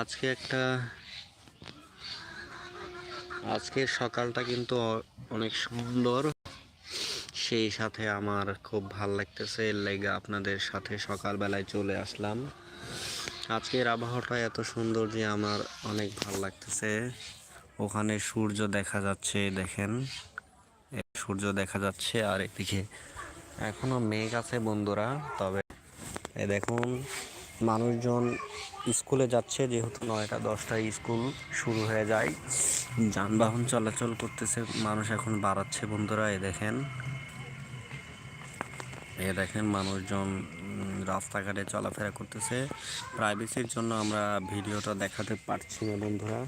আজকে একটা আজকের সকালটা কিন্তু অনেক সুন্দর। সেই সাথে আমার খুব ভালো লাগতেছে, এর লেগে আপনাদের সাথে সকালবেলায় চলে আসলাম। আজকের আবহাওয়াটা এত সুন্দর যে আমার অনেক ভালো লাগতেছে। ওখানে সূর্য দেখা যাচ্ছে, দেখেন। সূর্য দেখা যাচ্ছে আর এদিকে এখনও মেঘ আছে বন্ধুরা, তবে দেখুন মানুষজন স্কুলে যাচ্ছে, যেহেতু নয়টা, দশটায় স্কুল শুরু হয়ে যায়। যানবাহন চলাচল করতেছে, মানুষ এখন বাড়াচ্ছে। বন্ধুরা, এ দেখেন। এ দেখেন মানুষজন রাস্তাঘাটে চলাফেরা করতেছে। প্রাইভেসির জন্য আমরা ভিডিওটা দেখাতে পারছি না, বন্ধুরা।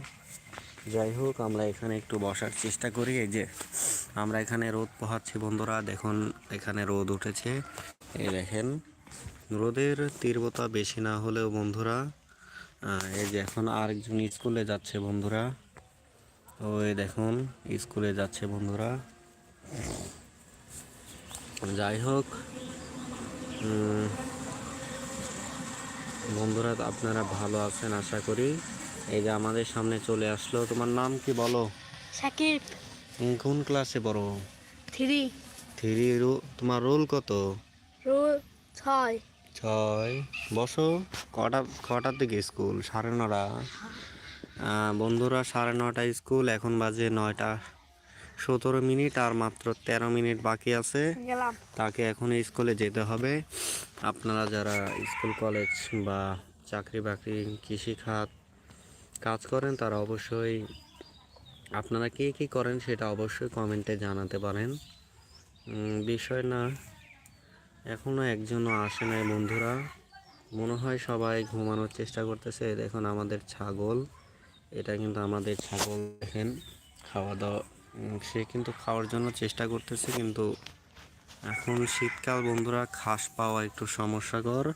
যাই হোক, আমরা এখানে একটু বসার চেষ্টা করি। এই যে, আমরা এখানে রোদ পোহাচ্ছি, বন্ধুরা। দেখুন, এখানে রোদ উঠেছে। এই দেখেন রোদের তীব্রতা বেশি না হলেও বন্ধুরা এই যে এখন আরেকজন স্কুলে যাচ্ছে বন্ধুরা। ওই দেখুন স্কুলে যাচ্ছে বন্ধুরা। যাই হোক বন্ধুরা আপনারা ভালো আছেন আশা করি। এই যে আমাদের সামনে চলে আসলো। তোমার নাম কি বলো? সাকিব। কোন ক্লাসে পড়ো? থ্রি। থ্রি তোমার রোল কত? রোল ছয়। ছয় বসো। কটা কটার দিকে স্কুল? সাড়ে নটা। বন্ধুরা সাড়ে নটা স্কুল এখন বাজে নয়টা সতেরো মিনিট আর মাত্র তেরো মিনিট বাকি আছে। তাকে এখন স্কুলে যেতে হবে। আপনারা যারা স্কুল কলেজ বা চাকরি বাকরি কৃষিখাত কাজ করেন তারা অবশ্যই আপনারা কে কী করেন সেটা অবশ্যই কমেন্টে জানাতে পারেন। বিষয় না। এখনও একজনও আসে নাই, বন্ধুরা। মনে হয় সবাই ঘুমানোর চেষ্টা করতেছে। দেখুন আমাদের ছাগল। এটা কিন্তু আমাদের ছাগল, দেখেন। খাওয়া দাওয়া সে কিন্তু খাওয়ার জন্য চেষ্টা করতেছে, কিন্তু এখন শীতকাল, বন্ধুরা। ঘাস পাওয়া একটু সমস্যাকর,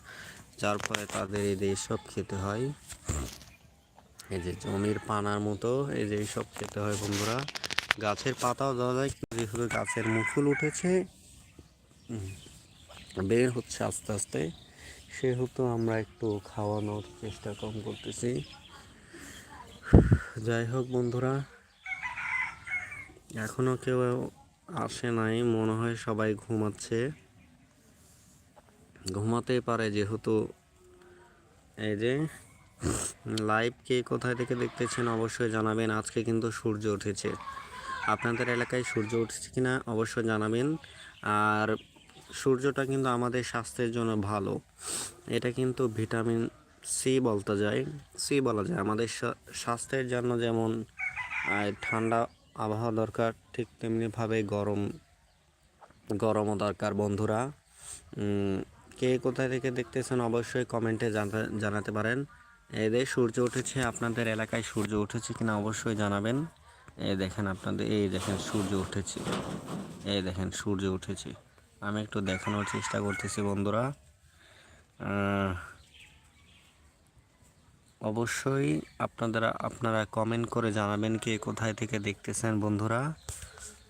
যার ফলে তাদের এই সব খেতে হয়। এই যে জমির পানার মতো, এই যে এইসব খেতে হয়, বন্ধুরা। গাছের পাতাও দেওয়া যায় যেহেতু গাছের মুকুল উঠেছে বের হচ্ছে আস্তে আস্তে। সেহেতু আমরা একটু খাওয়ানোর চেষ্টা কম করতেছি। যাই হোক বন্ধুরা, এখনও কেউ আসে নাই, মনে হয় সবাই ঘুমাচ্ছে। ঘুমাতেই পারে যেহেতু এই যে লাইভ কে কোথায় থেকে দেখতেছেন অবশ্যই জানাবেন। আজকে কিন্তু সূর্য উঠেছে। আপনাদের এলাকায় সূর্য উঠেছে কিনা অবশ্যই জানাবেন। আর সূর্যটা কিন্তু আমাদের স্বাস্থ্যের জন্য ভালো। এটা কিন্তু ভিটামিন সি বলতে যায়, সি বলা যায়। আমাদের স্বাস্থ্যের জন্য যেমন ঠান্ডা আবহাওয়া দরকার, ঠিক তেমনিভাবে গরম, গরমও দরকার বন্ধুরা। কে কোথায় থেকে দেখতেছেন অবশ্যই কমেন্টে জানা- জানাতে পারেন। এদের সূর্য উঠেছে, আপনাদের এলাকায় সূর্য উঠেছে কিনা অবশ্যই জানাবেন। এই দেখেন আপনাদের, এই দেখেন সূর্য উঠেছে। এই দেখেন সূর্য উঠেছে। আমি একটু দেখানোর চেষ্টা করতেছি, বন্ধুরা। অবশ্যই আপনারা আপনারা কমেন্ট করে জানাবেন কে কোথায় থেকে দেখতেছেন, বন্ধুরা।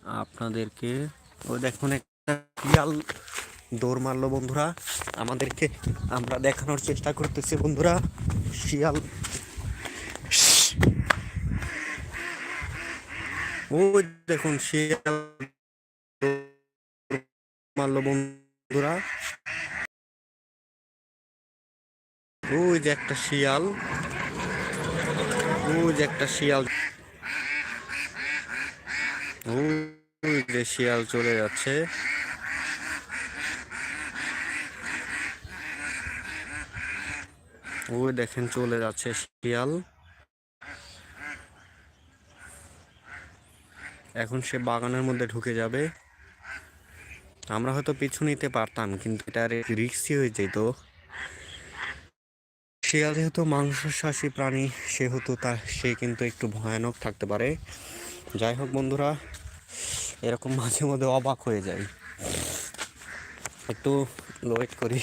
আপনাদেরকে, ওই দেখুন একটা শিয়াল দৌড় মারলো, বন্ধুরা। আমাদেরকে আমরা দেখানোর চেষ্টা করতেছি, বন্ধুরা। শিয়াল। ওই দেখুন শিয়াল মারলো বন্ধুরা। ওই যে একটা শিয়াল। ওই যে একটা শিয়াল। ওই যে শিয়াল চলে যাচ্ছে। ওই দেখেন চলে যাচ্ছে শিয়াল। এখন সে বাগানের মধ্যে ঢুকে যাবে। আমরা হয়তো পিছু নিতে পারতাম, কিন্তু এটা রিক্সি হয়ে যেত। শিয়াল যেহেতু মাংসশ্বাসী প্রাণী, সেহেতু তার, সে কিন্তু একটু ভয়ানক থাকতে পারে। যাই হোক বন্ধুরা, এরকম মাঝে মধ্যে অবাক হয়ে যায় একটু ওয়েট করি।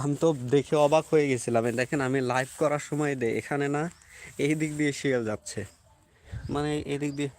আমি তো দেখে অবাক হয়ে গেছিলাম। দেখেন, আমি লাইভ করার সময় দে এখানে না, এই দিক দিয়ে শিয়াল যাচ্ছে। মানে এদিক দিয়ে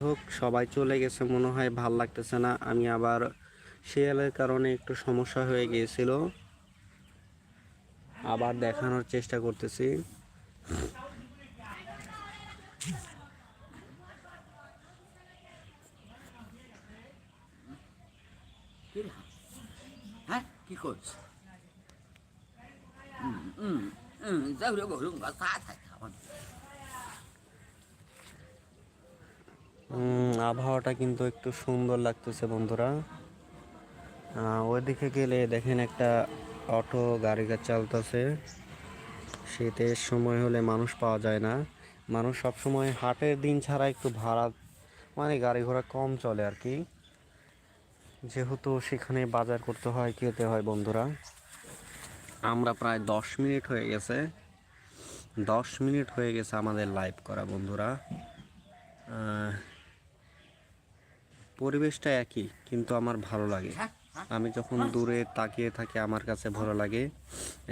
হোক সবাই চলে গেছে মনে হয় ভালো লাগতেছে না আমি আবার শিয়ালের কারণে একটু সমস্যা হয়ে গিয়েছিল আবার দেখানোর চেষ্টা করতেছি bảo luôn có আবহাওয়াটা কিন্তু একটু সুন্দর লাগতেছে বন্ধুরা। ওইদিকে গেলে দেখেন একটা অটো গাড়ি চালতেছে। শীতের সময় হলে মানুষ পাওয়া যায় না। মানুষ সব সময় হাটের দিন ছাড়া একটু ভাড়া মানে গাড়ি ঘোড়া কম চলে আর কি। যেহেতু সেখানে বাজার করতে হয় খেতে হয় বন্ধুরা। আমরা প্রায় দশ মিনিট হয়ে গেছে। দশ মিনিট হয়ে গেছে আমাদের লাইভ করা বন্ধুরা। পরিবেশটা একই, কিন্তু আমার ভালো লাগে। আমি যখন দূরে তাকিয়ে থাকি, আমার কাছে ভালো লাগে।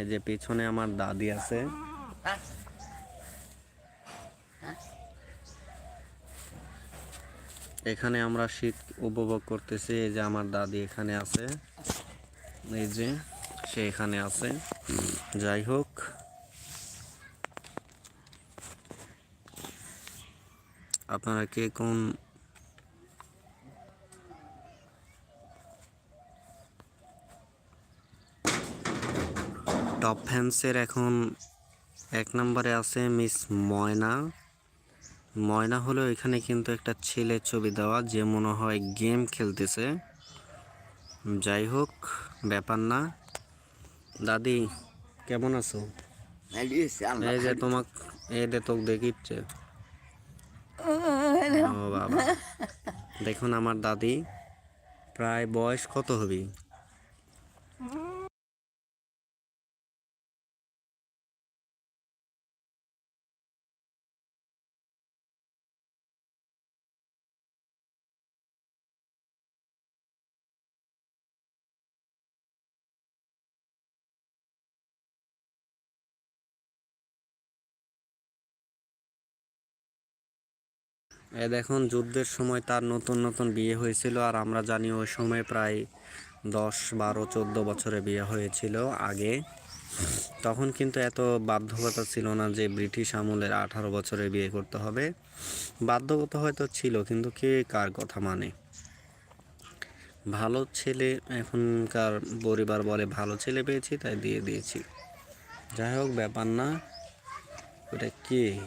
এই যে পেছনে আমার দাদি আছে। এখানে আমরা শীত উপভোগ করতেছি। এই যে আমার দাদি এখানে আছে। এই যে সে এখানে আছে। যাই হোক। আপনারা কে কোন টপ ফ্যান্সের এখন এক নম্বরে আছে মিস ময়না। ময়না হলো এখানে কিন্তু একটা ছেলের ছবি দেওয়া, যে মনে হয় গেম খেলতেছে। যাই হোক, ব্যাপার না। দাদি, কেমন আছো? এই যে তোমাক, এই দে তোকে দেখিচ্ছে ও বাবা। দেখুন আমার দাদি, প্রায় বয়স কত হবে? এ দেখুন, যুদ্ধের সময় তার নতুন নতুন বিয়ে হয়েছিল, আর আমরা জানি ওই সময় প্রায় দশ, বারো, চোদ্দ বছরে বিয়ে হয়েছিল আগে। তখন কিন্তু এত বাধ্যকতা ছিল না যে ব্রিটিশ আমলের আঠারো বছরে বিয়ে করতে হবে। বাধ্যকতা হয়তো ছিল, কিন্তু কে কার কথা মানে? ভালো ছেলে, এখনকার পরিবার বলে ভালো ছেলে পেয়েছি, তাই দিয়ে দিয়েছি। যাই হোক, ব্যাপার না, ওটা কে?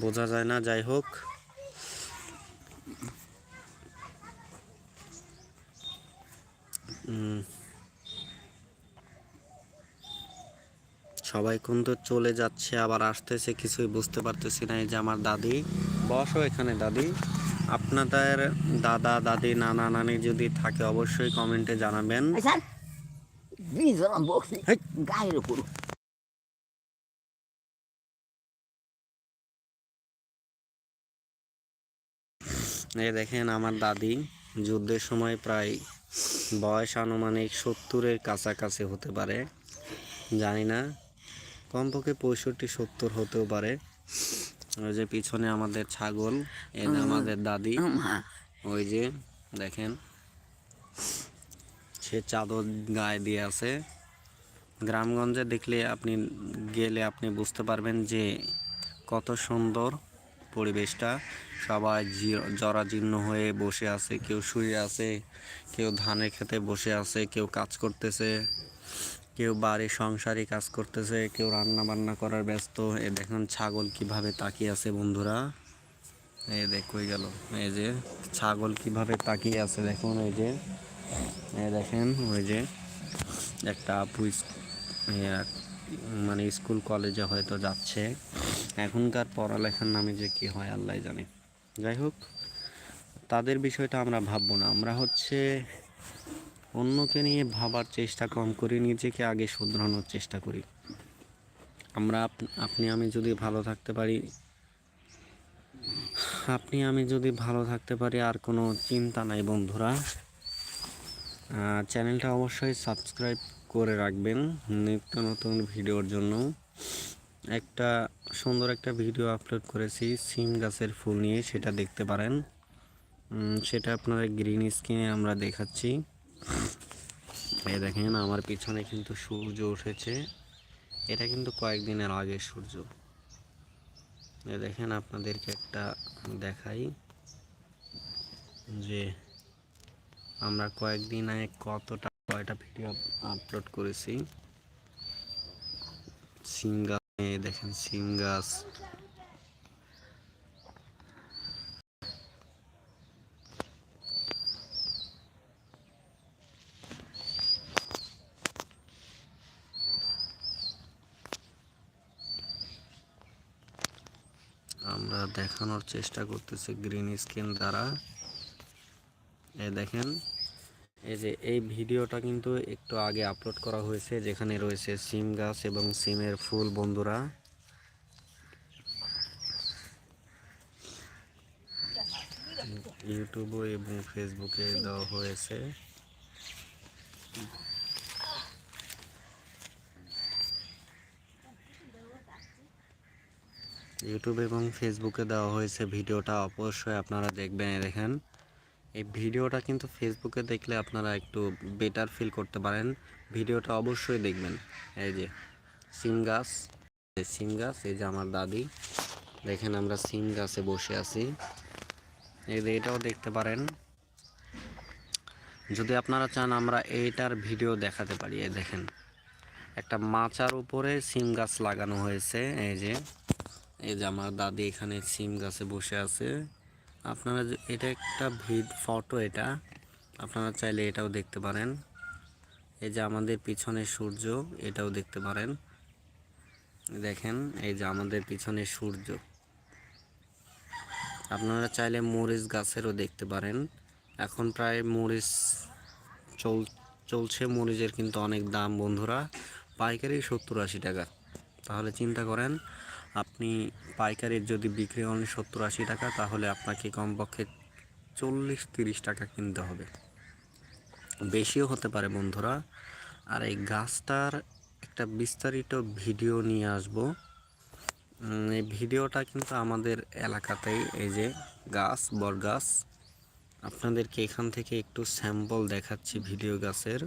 বোঝা যায় না যাই হোক। সবাই কিন্তু চলে যাচ্ছে আবার আসতেছে কিছুই বুঝতে পারতেছি না। এই যে আমার দাদি বসো এখানে দাদি। আপনাদের দাদা দাদি নানা নানি যদি থাকে অবশ্যই কমেন্টে জানাবেন। Asan? এই দেখেন আমার দাদি যুদ্ধের সময় প্রায় বয়স আনুমানিক সত্তরের কাছাকাছি হতে পারে। জানি না কমপক্ষে পঁয়ষট্টি সত্তর হতেও পারে। ওই যে পিছনে আমাদের ছাগল এই যে আমাদের দাদি। ওই যে দেখেন সে চাদর গায়ে দিয়ে আছে। গ্রামগঞ্জে দেখলে আপনি গেলে আপনি বুঝতে পারবেন যে কত সুন্দর পরিবেশটা। সবাই জরাজীর্ণ হয়ে বসে আছে কেউ শুয়ে আছে কেউ ধানের খেতে বসে আছে কেউ কাজ করতেছে কেউ বাড়ির সংসারে কাজ করতেছে কেউ রান্না বান্না করার ব্যস্ত। এ দেখুন ছাগল কীভাবে তাকিয়ে আছে বন্ধুরা। এই দেখ কই গেল? এই যে ছাগল কীভাবে তাকিয়ে আছে দেখুন এই যে। এই দেখেন ওই যে একটা আপু ইস- ইয়া, মানে স্কুল, কলেজে হয়তো যাচ্ছে। এখনকার পড়ালেখার নামে যে কি হয় আল্লাহ জানে। যাই হোক, তাদের বিষয়টা আমরা ভাববো না। আমরা হচ্ছে অন্যকে নিয়ে ভাবার চেষ্টা কম করি, নিজেকে আগে শুধরানোর চেষ্টা করি। আমরা আপনি, আমি যদি ভালো থাকতে পারি, আপনি, আমি যদি ভালো থাকতে পারি, আর কোনো চিন্তা নাই বন্ধুরা। চ্যানেলটা অবশ্যই সাবস্ক্রাইব করে রাখবেন নিত্য নতুন ভিডিওর জন্য। একটা সুন্দর একটা ভিডিও আপলোড করেছি, সিম গাছের ফুল নিয়ে, সেটা দেখতে পারেন। সেটা আপনাদের গ্রিন স্ক্রিনে আমরা দেখাচ্ছি। এই দেখেন, আমার পিছনে কিন্তু সূর্য উঠেছে। এটা কিন্তু কয়েকদিনের আগে সূর্য। এ দেখেন, আপনাদেরকে একটা দেখাই যে আমরা কয়েকদিন আগে কতটা কয়টা ভিডিও আপলোড করেছি? সিম গাছ দেখেন সিম গাছ। আমরা দেখানোর চেষ্টা করতেছি গ্রিন স্ক্রিন দ্বারা। এই দেখেন এই যে এই ভিডিওটা কিন্তু একটু আগে আপলোড করা হয়েছে, যেখানে রয়েছে সিম গাছ এবং সিমের ফুল, বন্ধুরা। ইউটিউব এবং ফেসবুকে দেওয়া হয়েছে। ইউটিউব এবং ফেসবুকে দেওয়া হয়েছে ভিডিওটা, অবশ্যই আপনারা দেখবেন, দেখেন। এই ভিডিওটা কিন্তু ফেসবুকে দেখলে আপনারা একটু বেটার ফিল করতে পারেন। ভিডিওটা অবশ্যই দেখবেন। এই যে, সিম গাছ। সিম গাছ, এই যে আমার দাদি। দেখেন আমরা সিম গাছে বসে আছি। এই যে এটাও দেখতে পারেন। যদি আপনারা চান আমরা এইটার ভিডিও দেখাতে পারি। এই দেখেন, একটা মাচার উপরে সিম গাছ লাগানো হয়েছে। এই যে এই যে আমার দাদি এখানে সিম গাছে বসে আছে। আপনারা এটা একটা ভিড, ফটো এটা। আপনারা চাইলে এটাও দেখতে পারেন। এই যে আমাদের পিছনে সূর্য, এটাও দেখতে পারেন। দেখেন, এই যে আমাদের পিছনে সূর্য। আপনারা চাইলে মরিচ গাছেরও দেখতে পারেন। এখন প্রায় মরিচ চল, চলছে। মরিচের কিন্তু অনেক দাম, বন্ধুরা। পাইকারি সত্তর আশি টাকা। তাহলে চিন্তা করেন আপনি পাইকারির যদি বিক্রি করেন সত্তর আশি টাকা, তাহলে আপনাকে কমপক্ষে চল্লিশ তিরিশ টাকা কিনতে হবে। বেশিও হতে পারে বন্ধুরা। আর এই গাছটার একটা বিস্তারিত ভিডিও নিয়ে আসব। এই ভিডিওটা কিন্তু আমাদের এলাকাতেই এই যে গাছ, বট গাছ, আপনাদেরকে এখান থেকে একটু স্যাম্পল দেখাচ্ছি ভিডিও গাছের।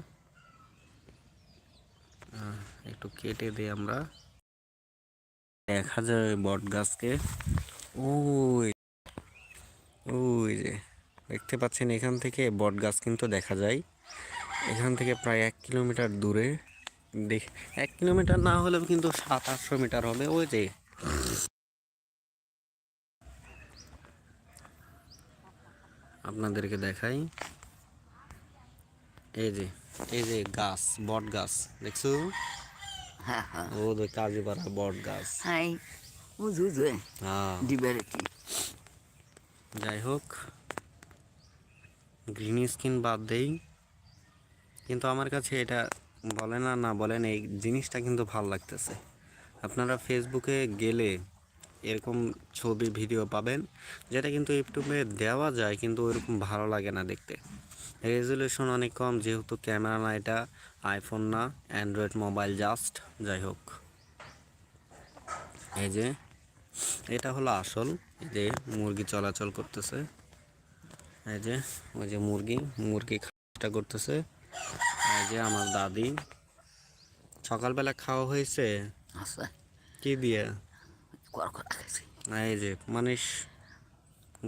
একটু কেটে দিই আমরা। দেখা যায় বট গাছকে। ওই ওই যে, দেখতে পাচ্ছেন এখান থেকে বট গাছ কিন্তু দেখা যায়। এখান থেকে প্রায় এক কিলোমিটার দূরে। দেখ, এক কিলোমিটার না হলেও কিন্তু সাত আটশো মিটার হবে, ওই যে। আপনাদেরকে দেখাই। এই যে এই যে গাছ, বট গাছ, দেখছ? হ্যাঁ হ্যাঁ। বট গাছ। হাই বুঝুঝে হ্যাঁ। কি যাই হোক গ্রিন স্কিন বাদ দেই। কিন্তু আমার কাছে এটা বলেন আর না বলেন এই জিনিসটা কিন্তু ভালো লাগতেছে। আপনারা ফেসবুকে গেলে এরকম ছবি ভিডিও পাবেন যেটা কিন্তু ইউটিউবে দেওয়া যায় কিন্তু ওইরকম ভালো লাগে না দেখতে। রেজলিউশন অনেক কম যেহেতু ক্যামেরা না এটা আইফোন না অ্যান্ড্রয়েড মোবাইল জাস্ট যাই হোক। এই যে এটা হলো আসল এই যে মুরগি চলাচল করতেছে। এই যে ওই যে মুরগি মুরগি খাওয়াটা করতেছে। এই যে আমার দাদি সকালবেলা খাওয়া হয়েছে? কি দিয়ে? এই যে মানে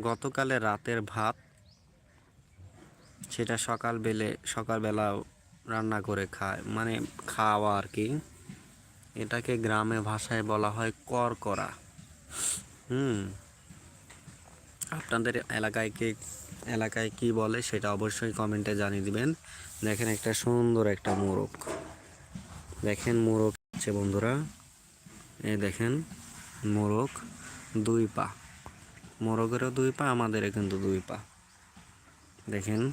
গতকালে রাতের ভাত সেটা সকাল বেলে, সকালবেলা রান্না করে খায়। মানে খাওয়া আর কি। এটাকে গ্রামে ভাষায় বলা হয় কর করা হুম। আপনাদের এলাকায় কে, এলাকায় কি বলে সেটা অবশ্যই কমেন্টে জানিয়ে দিবেন। দেখেন একটা সুন্দর একটা মোরগ। দেখেন মোরগ হচ্ছে বন্ধুরা। এ দেখেন মোরগ দুই পা। মোরগেরও দুই পা, আমাদেরও কিন্তু দুই পা। দেখেন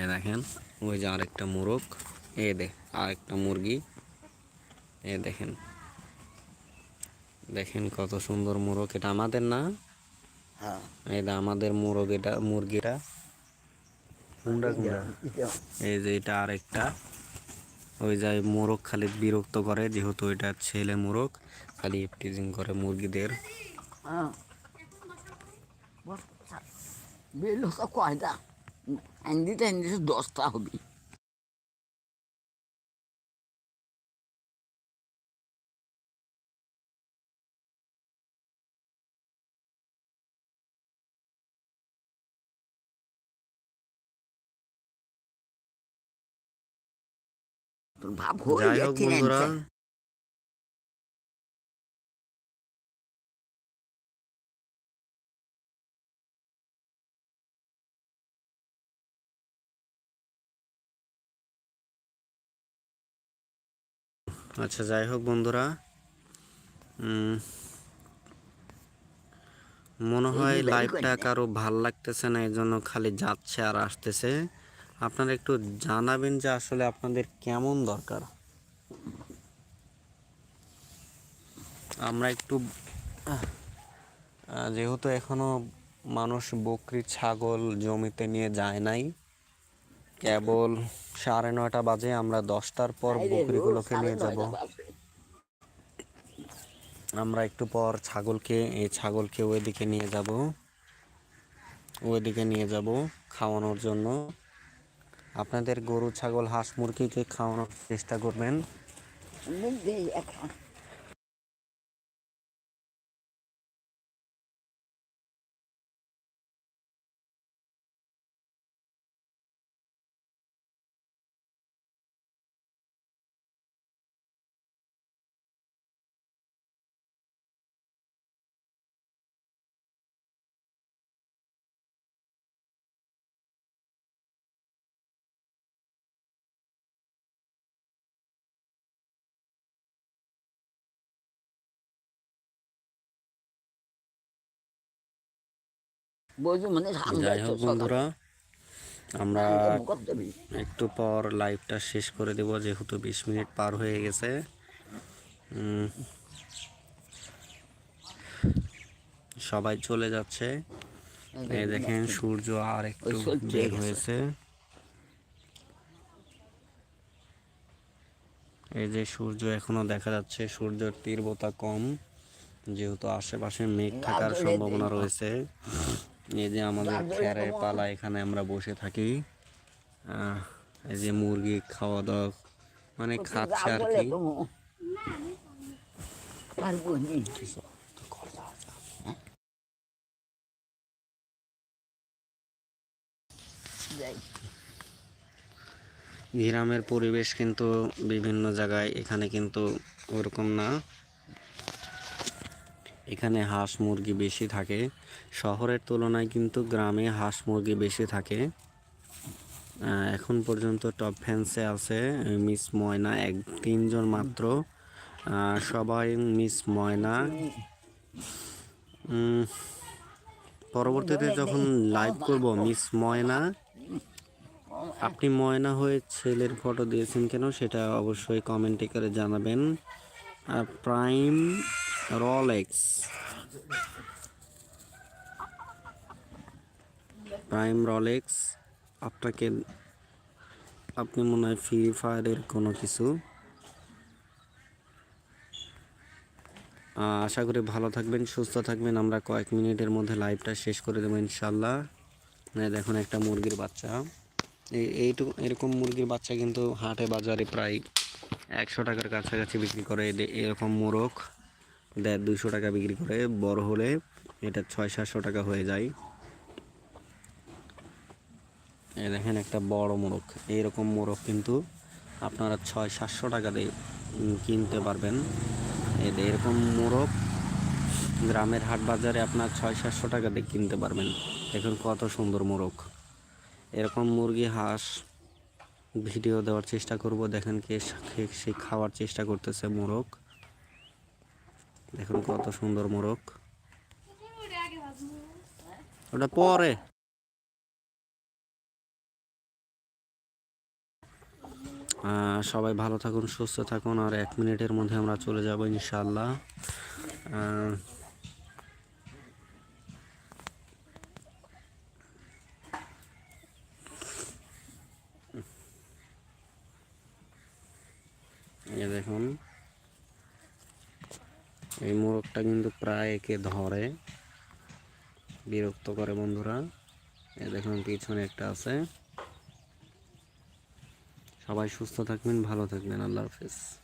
এই দেখেন ওই যে আরেকটা মোরগ। এ দে আরেকটা মুরগি। এ দেখেন। দেখেন কত সুন্দর মোরগ। এটা আমাদের না? হ্যাঁ। এটা আমাদের মোরগ এটা মুরগিটা। এই যে এটা আরেকটা। ওই যে মোরগ খালি বিরক্ত করে যেহেতু এটা ছেলে মোরগ খালি টিজিং করে মুরগিদের। হ্যাঁ বেলো তো কয়টা এন্দিতে এন্দিতে দশটা হবে তোর ভাব হয়ে যাই হোক যাচ্ছে আচ্ছা যাই হোক বন্ধুরা। মনে হয় লাইভটা কারও ভালো লাগতেছে না এই জন্য খালি যাচ্ছে আর আসতেছে। আপনারা একটু জানাবেন যে আসলে আপনাদের কেমন দরকার। আমরা একটু যেহেতু এখনও মানুষ বকরি ছাগল জমিতে নিয়ে যায় নাই কেবল সাড়ে নয়টা বাজে আমরা দশটার পর বকরিগুলোকে নিয়ে যাব। আমরা একটু পর ছাগলকে এই ছাগলকে ওইদিকে নিয়ে যাব। ওইদিকে নিয়ে যাব খাওয়ানোর জন্য। আপনাদের গরু ছাগল হাঁস মুরগিকে খাওয়ানোর চেষ্টা করবেন। যাই হোক বন্ধুরা আমরা একটু পর লাইভটা শেষ করে দেব যেহেতু বিশ মিনিট পার হয়ে গেছে। সবাই চলে যাচ্ছে। এই দেখেন সূর্য আর একটু বের হয়েছে। এই যে সূর্য এখনও দেখা যাচ্ছে সূর্যের তীব্রতা কম যেহেতু আশেপাশে মেঘ থাকার সম্ভাবনা রয়েছে। এই যে আমাদের যাব। পালা এখানে আমরা বসে থাকি। এই যে মুরগি খাওয়া দাওয়া মানে খাচ্ছে আর কি। গ্রামের পরিবেশ কিন্তু বিভিন্ন জায়গায় এখানে কিন্তু ওরকম না। এখানে হাঁস মুরগি বেশি থাকে। শহরের তুলনায় কিন্তু গ্রামে হাঁস মুরগি বেশি থাকে। এখন পর্যন্ত টপ ফ্যান্সে আছে, মিস ময়না, এক, তিনজন মাত্র। সবাই মিস ময়না। পরবর্তীতে যখন লাইভ করব, মিস ময়না। আপনি ময়না হয়ে ছেলের ফটো দিয়েছেন কেন, সেটা অবশ্যই কমেন্টে করে জানাবেন। আর প্রাইম রলেক্স প্রাইম রলেক্স আপনাকে আপনি মনে হয় ফ্রি ফায়ারের কোনো কিছু। আশা করি ভালো থাকবেন, সুস্থ থাকবেন। আমরা কয়েক মিনিটের মধ্যে লাইভটা শেষ করে দেবো ইনশাল্লাহ দেখুন একটা মুরগির বাচ্চা। এই, এইটুকু, এরকম মুরগির বাচ্চা কিন্তু হাটে বাজারে প্রায় একশো টাকার কাছাকাছি বিক্রি করে। এরকম মোরগ। দেড় দুশো টাকা বিক্রি করে, বড় হলে এটা ছয়, সাতশো টাকা হয়ে যায়। এ দেখেন একটা বড় মোরগ। এইরকম মোরগ কিন্তু আপনারা ছয়, সাতশো টাকা দিয়ে কিনতে পারবেন। এরকম মোরগ গ্রামের হাট বাজারে আপনার ছয়, সাতশো টাকা দিয়ে কিনতে পারবেন। দেখুন কত সুন্দর মোরগ। এরকম মুরগি, হাঁস, ভিডিও দেওয়ার চেষ্টা করব। দেখেন কে সে খাওয়ার চেষ্টা করতেছে মোরগ। দেখুন কত সুন্দর মোরগ। ওটা পরে। সবাই ভালো থাকুন সুস্থ থাকুন আর এক মিনিটের মধ্যে আমরা চলে যাব ইনশাল্লাহ দেখুন। এই মোরগটা কিন্তু প্রায় একে ধরে। বিরক্ত করে বন্ধুরা। এ দেখুন, পিছনে একটা আছে। সবাই সুস্থ থাকবেন, ভালো থাকবেন। আল্লাহ হাফেজ।